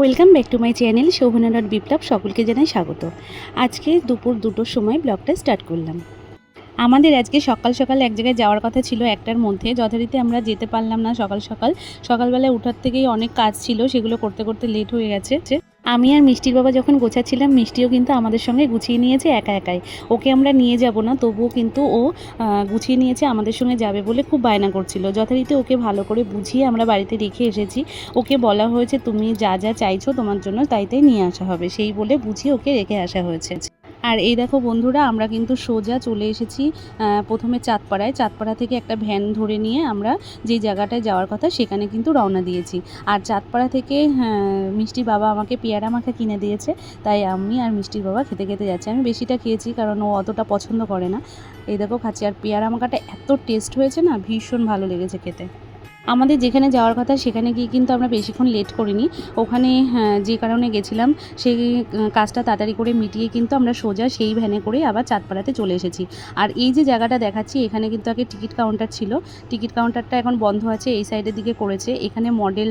Welcome back to my channel Shobhana dot Biplob, সকলকে জানাই স্বাগত। আজকে দুপুর দুটোর সময় ব্লগটা স্টার্ট করলাম। আমাদের আজকে সকাল সকাল এক জায়গায় যাওয়ার কথা ছিল একটার মধ্যে। যথারীতি আমরা যেতে পারলাম না সকাল সকাল। সকালবেলায় উঠার থেকেই অনেক কাজ ছিল, সেগুলো করতে করতে লেট হয়ে গেছে। আমি আর মিষ্টির বাবা যখন গোছাচ্ছিলাম, মিষ্টিও কিন্তু আমাদের সঙ্গে গুছিয়ে নিয়েছে একা একাই। ওকে আমরা নিয়ে যাব না, তবুও কিন্তু ও গুছিয়ে নিয়েছে, আমাদের সঙ্গে যাবে বলে খুব বায়না করছিল। যথারীতি ওকে ভালো করে বুঝিয়ে আমরা বাড়িতে রেখে এসেছি। ওকে বলা হয়েছে, তুমি যা যা চাইছো তোমার জন্য তাই তাই নিয়ে আসা হবে। সেই বলে বুঝিয়ে ওকে রেখে আসা হয়েছে। আর এই দেখো বন্ধুরা আমরা কিন্তু সোজা চলে এসেছি প্রথমে চাঁদপাড়ায়। চাঁদপাড়া থেকে একটা ভ্যান ধরে নিয়ে আমরা যে জায়গাটায় যাওয়ার কথা সেখানে কিন্তু রওনা দিয়েছি। আর চাঁদপাড়া থেকে হ্যাঁ, মিষ্টির বাবা আমাকে পেয়ারা মাখা কিনে দিয়েছে তাই আমি আর মিষ্টির বাবা খেতে খেতে যাচ্ছি। আমি বেশিটা খেয়েছি কারণ ও অতটা পছন্দ করে না। এই দেখো খাচ্ছি আর পেয়ারা মাখাটা এত টেস্ট হয়েছে না ভীষণ ভালো লেগেছে খেতে। আমাদের যেখানে যাওয়ার কথা সেখানে গিয়ে কিন্তু আমরা বেশিক্ষণ লেট করিনি। ওখানে হ্যাঁ, যে কারণে গেছিলাম সেই কাজটা তাড়াতাড়ি করে মিটিয়ে কিন্তু আমরা সোজা সেই ভ্যানে করে আবার চাঁদপাড়াতে চলে এসেছি। আর এই যে জায়গাটা দেখাচ্ছি এখানে কিন্তু আগে টিকিট কাউন্টার ছিল। টিকিট কাউন্টারটা এখন বন্ধ আছে এই সাইডের দিকে করেছে। এখানে মডেল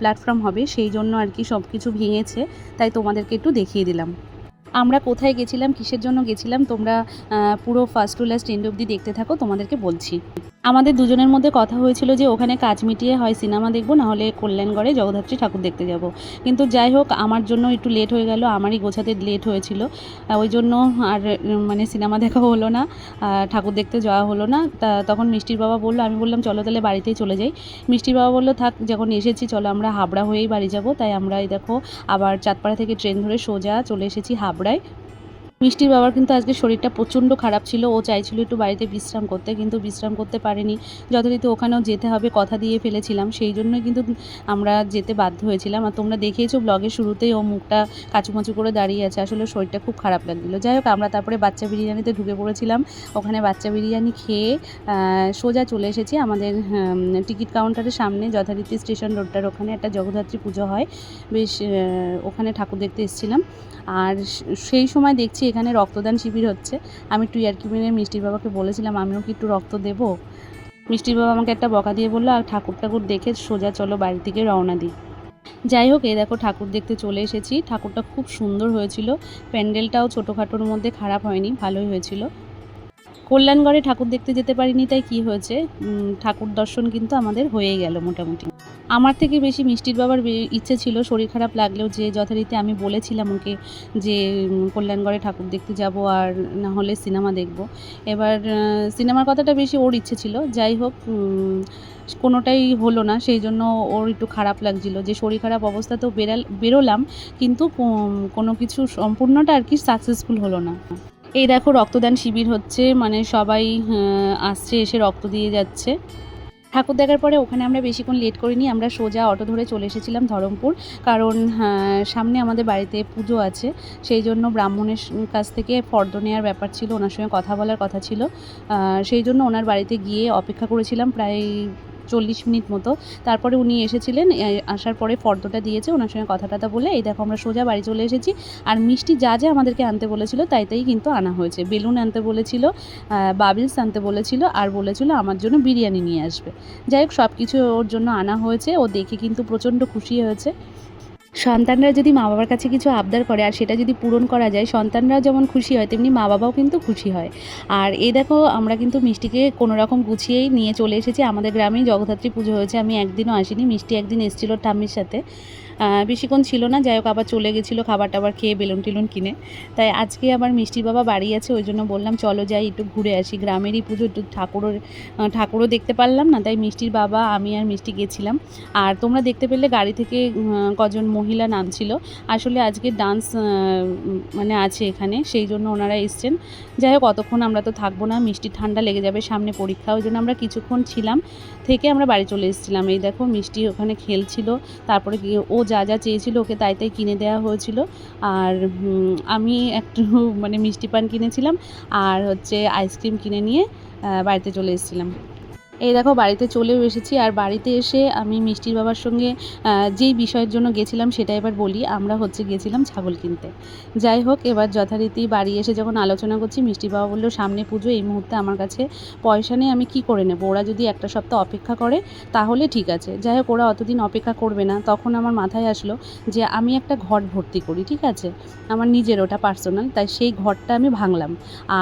প্ল্যাটফর্ম হবে সেই জন্য আর কি সব কিছু ভেঙেছে। তাই তোমাদেরকে একটু দেখিয়ে দিলাম। আমরা কোথায় গেছিলাম কিসের জন্য গেছিলাম তোমরা পুরো ফার্স্ট টু লাস্ট এন্ড অবধি দেখতে থাকো তোমাদেরকে বলছি। আমাদের দুজনের মধ্যে কথা হয়েছিল যে ওখানে কাজ মিটিয়ে হয় সিনেমা দেখব, না হলে কল্যাণগড়ে জগদ্ধাত্রী ঠাকুর দেখতে যাব। কিন্তু যাই হোক, আমার জন্য একটু লেট হয়ে গেল, আমারই গোছাতে লেট হয়েছিল। ওই জন্য আর মানে সিনেমা দেখা হলো না ঠাকুর দেখতে যাওয়া হলো না। তা তখন মিষ্টির বাবা বলল, আমি বললাম, চলো তাহলে বাড়িতেই চলে যাই। মিষ্টির বাবা বলল, থাক, যখন এসেছি, চলো আমরা হাবড়া হয়েই বাড়ি যাব। তাই আমরা এই দেখো, আবার চাঁদপাড়া থেকে ট্রেন ধরে সোজা চলে এসেছি হাবড়ায়। মিষ্টির বাবার কিন্তু আজকে শরীরটা প্রচণ্ড খারাপ ছিল। ও চাইছিল একটু বাড়িতে বিশ্রাম করতে, কিন্তু বিশ্রাম করতে পারেনি। যথারীতি ওখানেও যেতে হবে, কথা দিয়ে ফেলেছিলাম। সেই জন্যই কিন্তু আমরা যেতে বাধ্য হয়েছিলাম। আর তোমরা দেখেইছো ব্লগের শুরুতেই ও মুখটা কাচুমাচু করে দাঁড়িয়ে আছে। আসলে শরীরটা খুব খারাপ লাগছিল। যাই হোক, আমরা তারপরে বাচ্চা বিরিয়ানিতে ঢুকে পড়েছিলাম। ওখানে বাচ্চা বিরিয়ানি খেয়ে সোজা চলে এসেছি আমাদের টিকিট কাউন্টারের সামনে। যথারীতি স্টেশন রোডটার ওখানে একটা জগদ্ধাত্রী পুজো হয়। বেশ ওখানে ঠাকুর দেখতে এসেছিলাম। আর সেই সময় দেখছি এখানে রক্তদান শিবির হচ্ছে। আমি একটু ইয়ার্কি মেরে মিষ্টির বাবাকে বলেছিলাম, আমিও কি একটু রক্ত দেবো? মিষ্টির বাবা আমাকে একটা বকা দিয়ে বলল, আর ঠাকুর ঠাকুর দেখে সোজা চলো বাড়ি থেকে রওনা দিই। যাই হোক, এই দেখো ঠাকুর দেখতে চলে এসেছি। ঠাকুরটা খুব সুন্দর হয়েছিল। প্যান্ডেলটাও ছোটোখাটোর মধ্যে খারাপ হয়নি, ভালোই হয়েছিল। কল্যাণগড়ে ঠাকুর দেখতে যেতে পারিনি, তাই কি হয়েছে? ঠাকুর দর্শন কিন্তু আমাদের হয়েই গেল মোটামুটি। আমার থেকে বেশি মিষ্টির বাবার ইচ্ছে ছিল, শরীর খারাপ লাগলেও যে যথারীতি আমি বলেছিলাম ওকে যে কল্যাণগড়ে ঠাকুর দেখতে যাব আর না হলে সিনেমা দেখব। এবার সিনেমার কথাটা বেশি ওর ইচ্ছে ছিল। যাই হোক কোনোটাই হলো না। সেই জন্য ওর একটু খারাপ লাগছিল। যে শরীর খারাপ অবস্থাতেও বেরাল বেরোলাম, কিন্তু কোনো কিছু সম্পূর্ণটা আর কি সাকসেসফুল হলো না। এই দেখো, রক্তদান শিবির হচ্ছে। মানে সবাই আসছে, এসে রক্ত দিয়ে যাচ্ছে। ঠাকুর দেখার পরে ওখানে আমরা বেশিক্ষণ লেট করিনি, আমরা সোজা অটো ধরে চলে এসেছিলাম ধরমপুর। কারণ সামনে আমাদের বাড়িতে পুজো আছে, সেই জন্য ব্রাহ্মণের কাছ থেকে ফর্দ নেওয়ার ব্যাপার ছিল, ওনার সঙ্গে কথা বলার কথা ছিল। সেই জন্য ওনার বাড়িতে গিয়ে অপেক্ষা করেছিলাম প্রায় চল্লিশ মিনিট মতো। তারপরে উনি এসেছিলেন আসার পরে ফর্দটা দিয়েছে, ওনার সঙ্গে কথা টথা বলে, এই দেখো আমরা সোজা বাড়ি চলে এসেছি। আর মিষ্টি যা যা আমাদেরকে আনতে বলেছিল, তাই তাই কিন্তু আনা হয়েছে। বেলুন আনতে বলেছিল বাবিলস আনতে বলেছিল, আর বলেছিল আমার জন্য বিরিয়ানি নিয়ে আসবে। যাই হোক সব কিছু ওর জন্য আনা হয়েছে। ও দেখে কিন্তু প্রচণ্ড খুশি হয়েছে। সন্তানরা যদি মা বাবার কাছে কিছু আবদার করে আর সেটা যদি পূরণ করা যায় সন্তানরা যেমন খুশি হয়, তেমনি মা বাবাও কিন্তু খুশি হয়। আর এ দেখো, আমরা কিন্তু মিষ্টিকে কোনো রকম গুছিয়েই নিয়ে চলে এসেছি। আমাদের গ্রামেই জগদ্ধাত্রী পুজো হয়েছে। আমি একদিনও আসিনি। মিষ্টি একদিন এসেছিল ঠাম্মির সাথে। বেশিক্ষণ ছিল না, যাই হোক আবার চলে গেছিল খাবার টাবার খেয়ে বেলুন টেলুন কিনে। তাই আজকে আবার মিষ্টির বাবা বাড়ি আছে, ওই জন্য বললাম চলো যাই একটু ঘুরে আসি। গ্রামেরই পুজো, একটু ঠাকুরের ঠাকুরও দেখতে পারলাম না, তাই মিষ্টির বাবা, আমি আর মিষ্টি গেছিলাম। আর তোমরা দেখতে পেলে গাড়ি থেকে কজন মহিলা নামছিল। আসলে আজকে ডান্স মানে আছে এখানে, সেই জন্য ওনারা এসছেন। যাই হোক অতক্ষণ আমরা তো থাকব না মিষ্টি ঠান্ডা লেগে যাবে সামনে পরীক্ষা, ওই জন্য আমরা কিছুক্ষণ ছিলাম, থেকে আমরা বাড়ি চলে এসেছিলাম। এই দেখো মিষ্টি ওখানে খেলছিল, তারপরে ও যা যা চেয়েছিল ওকে তাই তাই কিনে দেওয়া হয়েছিল। আর আমি একটু মানে মিষ্টি পান কিনেছিলাম আর হচ্ছে আইসক্রিম কিনে নিয়ে বাড়িতে চলে এসেছিলাম। এই দেখো, বাড়িতে চলেও এসেছি। আর বাড়িতে এসে আমি মিষ্টির বাবার সঙ্গে যেই বিষয়ের জন্য গেছিলাম সেটা এবার বলি। আমরা হচ্ছে গেছিলাম ছাগল কিনতে। যাই হোক, এবার যথারীতি বাড়ি এসে যখন আলোচনা করছি মিষ্টির বাবা বলল, সামনে পুজো, এই মুহূর্তে আমার কাছে পয়সা নেই, আমি কি করে নেব? ওরা যদি একটা সপ্তাহ অপেক্ষা করে, তাহলে ঠিক আছে। যাই হোক, ওরা অতদিন অপেক্ষা করবে না। তখন আমার মাথায় আসলো যে, আমি একটা ঘট ভর্তি করি, ঠিক আছে? আমার নিজের, ওটা পার্সোনাল, তাই সেই ঘরটা আমি ভাঙলাম।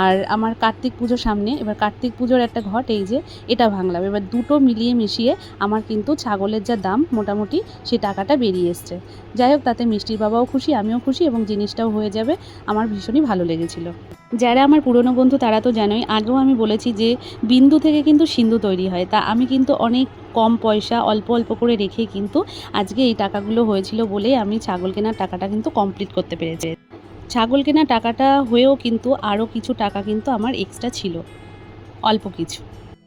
আর আমার কার্তিক পুজো সামনে, এবার কার্তিক পুজোর একটা ঘট, এই যে, এটা ভাঙলাম। এবার দুটো মিলিয়ে মিশিয়ে আমার কিন্তু ছাগলের যা দাম মোটামুটি সে টাকাটা বেরিয়ে এসছে। যাই হোক, তাতে মিষ্টির বাবাও খুশি, আমিও খুশি এবং জিনিসটাও হয়ে যাবে। আমার ভীষণই ভালো লেগেছিল। যারা আমার পুরনো বন্ধু, তারা তো জানোই, আগেও আমি বলেছি যে বিন্দু থেকে কিন্তু সিন্ধু তৈরি হয়। তা আমি কিন্তু অনেক কম পয়সা অল্প অল্প করে রেখে কিন্তু আজকে এই টাকাগুলো হয়েছিল বলেই আমি ছাগল কেনার টাকাটা কিন্তু কমপ্লিট করতে পেরেছি। ছাগল কেনার টাকাটা হয়েও কিন্তু আরও কিছু টাকা কিন্তু আমার এক্সট্রা ছিল। অল্প কিছু।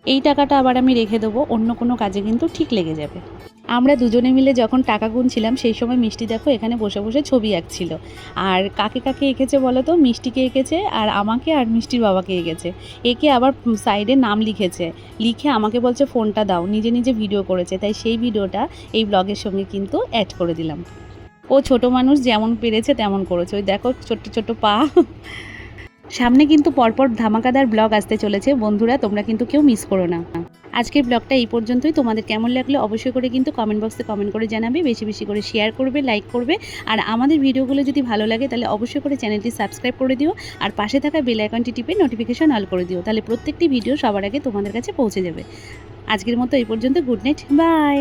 এই টাকাটা আবার আমি রেখে দেবো, অন্য কোনো কাজে কিন্তু ঠিক লেগে যাবে। আমরা দুজনে মিলে যখন টাকা গুনছিলাম, সেই সময় মিষ্টি দেখো এখানে বসে বসে ছবি আঁকছিল। আর কাকে কাকে এঁকেছে বলো তো? মিষ্টিকে এঁকেছে আর আমাকে আর মিষ্টির বাবাকে এঁকেছে। একে আবার সাইডে নাম লিখেছে। লিখে আমাকে বলছে, ফোনটা দাও। নিজে নিজে ভিডিও করেছে। তাই সেই ভিডিওটা এই ব্লগের সঙ্গে কিন্তু অ্যাড করে দিলাম। ও ছোট মানুষ যেমন পেরেছে তেমন করেছে। ওই দেখো ছোট্ট ছোট্ট পা। সামনে কিন্তু পরপর ধামাকাদার ব্লগ আসতে চলেছে। বন্ধুরা, তোমরা কিন্তু কেউ মিস করো না। আজকের ব্লগটা এই পর্যন্তই। তোমাদের কেমন লাগল অবশ্যই করে কিন্তু কমেন্ট বক্সে কমেন্ট করে জানাবে। বেশি বেশি করে শেয়ার করবে লাইক করবে। আর আমাদের ভিডিওগুলো যদি ভালো লাগে, তাহলে অবশ্যই করে চ্যানেলটি সাবস্ক্রাইব করে দিও। আর পাশে থাকা বেল আইকনটি টিপে নোটিফিকেশন অল করে দিও। তাহলে প্রত্যেকটি ভিডিও সবার আগে তোমাদের কাছে পৌঁছে যাবে। আজকের মতো এই পর্যন্ত। Good night bye